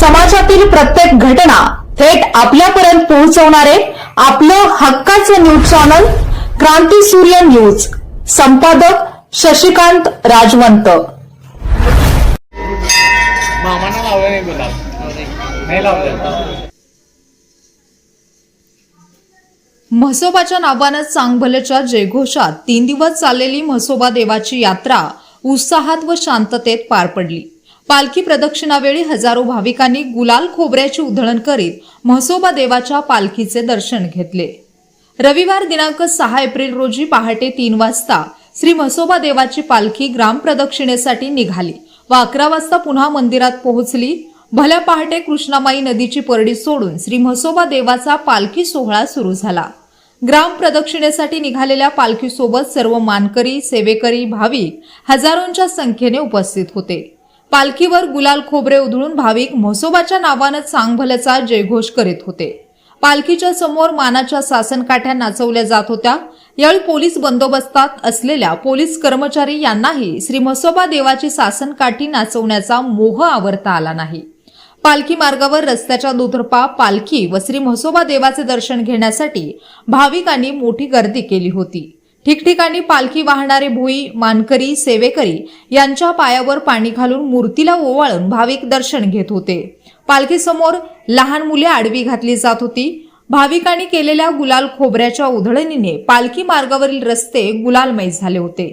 समाजातील प्रत्येक घटना थेट आपल्यापर्यंत पोहोचवणारे आपलं हक्काचं न्यूज चॅनल क्रांती सूर्य न्यूज. संपादक शशिकांत राजवंत. म्हसोबाच्या नावानं चांगभलेच्या जयघोषात तीन दिवस चाललेली म्हसोबा देवाची यात्रा उत्साहात व शांततेत पार पडली. पालखी प्रदक्षिणावेळी हजारो भाविकांनी गुलाल खोबऱ्याची उधळण करीत म्हसोबा देवाच्या पालखीचे दर्शन घेतले. रविवार दिनांक सहा एप्रिल रोजी पहाटे तीन वाजता श्री म्हसोबा देवाची पालखी ग्राम प्रदक्षिणेसाठी निघाली व अकरा वाजता पुन्हा मंदिरात पोहोचली. भल्या पहाटे कृष्णामाई नदीची परडी सोडून श्री म्हसोबा देवाचा पालखी सोहळा सुरू झाला. ग्राम प्रदक्षिणेसाठी निघालेल्या पालखीसोबत सर्व मानकरी सेवेकरी भाविक हजारोंच्या संख्येने उपस्थित होते. पालखीवर गुलाल खोबरे उधळून भाविक म्हसोबाच्या नावानं चांगभल्याचा जयघोष करीत होते. पालखीच्या समोर मानाच्या सासनकाठ्या नाचवल्या जात होत्या. यावेळी पोलीस बंदोबस्तात असलेल्या पोलीस कर्मचारी यांनाही श्री म्हसोबा देवाची सासनकाठी नाचवण्याचा मोह आवरता आला नाही. पालखी मार्गावर रस्त्याच्या दुतर्फा पालखी व श्री म्हसोबा देवाचे दर्शन घेण्यासाठी भाविकांनी मोठी गर्दी केली होती. ठिकठिकाणी पालखी वाहणारे भोई मानकरी सेवेकरी यांच्या पायावर पाणी घालून मूर्तीला ओवाळून भाविक दर्शन घेत होते. पालखीसमोर लहान मुले आडवी घातली जात होती. भाविकांनी केलेल्या गुलाल खोबऱ्याच्या उधळणीने पालखी मार्गावरील रस्ते गुलालमय झाले होते.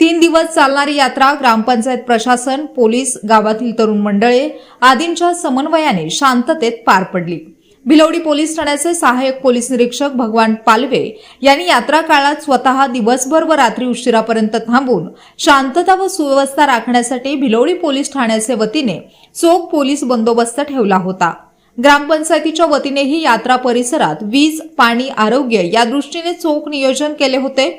तीन दिवस चालणारी यात्रा ग्रामपंचायत प्रशासन पोलीस गावातील तरुण मंडळे आदींच्या समन्वयाने शांततेत पार पडली. भिलवडी पोलीस ठाण्याचे सहाय्यक पोलीस निरीक्षक भगवान पालवे यांनी यात्रा काळात स्वतः दिवसभर व रात्री उशिरापर्यंत थांबून शांतता व सुव्यवस्था राखण्यासाठी भिलवडी पोलीस ठाण्याचे वतीने चोख पोलीस बंदोबस्त ठेवला होता. ग्रामपंचायतीच्या वतीनेही यात्रा परिसरात वीज पाणी आरोग्य या दृष्टीने चोख नियोजन केले होते.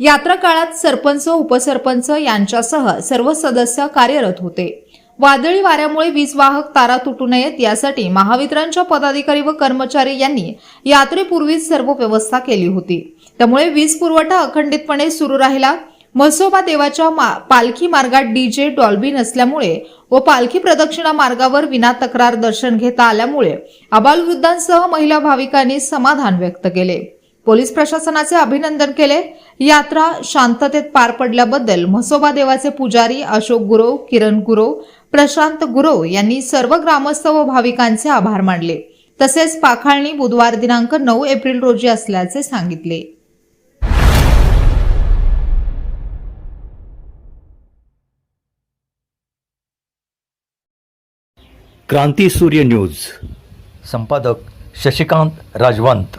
यात्रा काळात सरपंच उपसरपंच यांच्यासह सर्व सदस्य कार्यरत होते. वादळी वाऱ्यामुळे वीज वाहक तारा तुटू नयेत यासाठी महावितरणच्या पदाधिकारी व कर्मचारी यांनी यात्रेपूर्वीच सर्व व्यवस्था केली होती. त्यामुळे वीज पुरवठा अखंडितपणे सुरू राहिला. म्हसोबा देवाच्या मा- पालखी मार्गात डीजे डॉल्बी नसल्यामुळे व पालखी प्रदक्षिणा मार्गावर विना तक्रार दर्शन घेता आल्यामुळे अबालवृद्धांसह महिला भाविकांनी समाधान व्यक्त केले. पोलीस प्रशासनाचे अभिनंदन केले. यात्रा शांततेत पार पडल्याबद्दल म्हसोबा देवाचे पुजारी अशोक गुरव किरण गुरव प्रशांत गुरव यांनी सर्व ग्रामस्थ व भाविकांचे आभार मानले. तसेच पाखाळणी बुधवार दिनांक नऊ एप्रिल रोजी असल्याचे सांगितले. क्रांती सूर्य न्यूज. संपादक शशिकांत राजवंत.